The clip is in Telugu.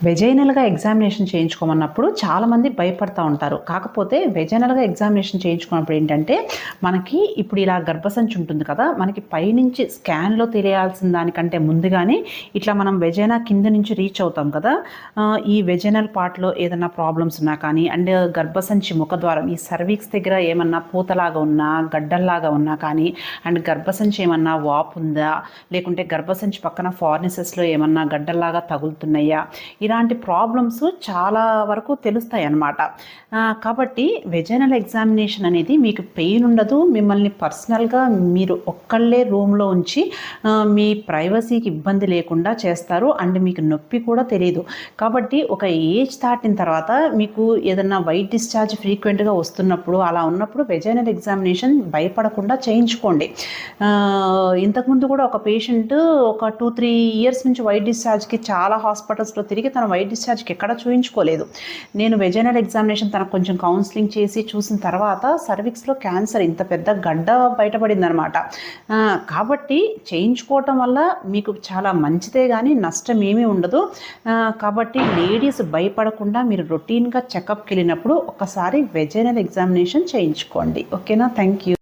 వెజైనల్గా ఎగ్జామినేషన్ చేయించుకోమన్నప్పుడు చాలామంది భయపడతా ఉంటారు. కాకపోతే వెజైనల్గా ఎగ్జామినేషన్ చేయించుకున్నప్పుడు ఏంటంటే మనకి ఇప్పుడు ఇలా గర్భసంచి ఉంటుంది కదా మనకి పైనుంచి స్కాన్లో తెలియాల్సిన దానికంటే ముందుగానే ఇట్లా మనం వెజైనా కింద నుంచి రీచ్ అవుతాం కదా ఈ వెజైనల్ పార్ట్లో ఏదైనా ప్రాబ్లమ్స్ ఉన్నా కానీ అండ్ గర్భసంచి ముఖద్వారం ఈ సర్వీక్స్ దగ్గర ఏమన్నా పూతలాగా ఉన్నా గడ్డల్లాగా ఉన్నా కానీ అండ్ గర్భసంచి ఏమన్నా వాపు ఉందా లేకుంటే గర్భసంచి పక్కన ఫార్నిసెస్లో ఏమన్నా గడ్డల్లాగా తగులుతున్నాయా ఇలాంటి ప్రాబ్లమ్స్ చాలా వరకు తెలుస్తాయి అన్నమాట కాబట్టి వెజైనల్ ఎగ్జామినేషన్ అనేది మీకు పెయిన్ ఉండదు. మిమ్మల్ని పర్సనల్గా మీరు ఒక్కళ్ళే రూమ్లో ఉంచి మీ ప్రైవసీకి ఇబ్బంది లేకుండా చేస్తారు. అండ్ మీకు నొప్పి కూడా తెలియదు కాబట్టి ఒక ఏజ్ దాటిన తర్వాత మీకు ఏదన్నా వైట్ డిశ్చార్జ్ ఫ్రీక్వెంట్గా వస్తున్నప్పుడు అలా ఉన్నప్పుడు వెజైనల్ ఎగ్జామినేషన్ భయపడకుండా చేయించుకోండి. ఇంతకుముందు కూడా ఒక పేషెంట్ ఒక టూ త్రీ ఇయర్స్ నుంచి వైట్ డిశ్చార్జ్కి చాలా హాస్పిటల్స్లో తిరిగి తన వైట్ డిశ్చార్జ్కి ఎక్కడ చూయించుకోలేదు. నేను వెజైనల్ ఎగ్జామినేషన్ తనకు కొంచెం కౌన్సిలింగ్ చేసి చూసిన తర్వాత సర్విక్స్లో క్యాన్సర్ ఇంత పెద్ద గడ్డ బయటపడిందనమాట కాబట్టి చేయించుకోవటం వల్ల మీకు చాలా మంచిదే కానీ నష్టం ఏమీ ఉండదు. కాబట్టి లేడీస్ భయపడకుండా మీరు రొటీన్గా చెకప్కి వెళ్ళినప్పుడు ఒకసారి వెజైనల్ ఎగ్జామినేషన్ చేయించుకోండి. ఓకేనా? Thank you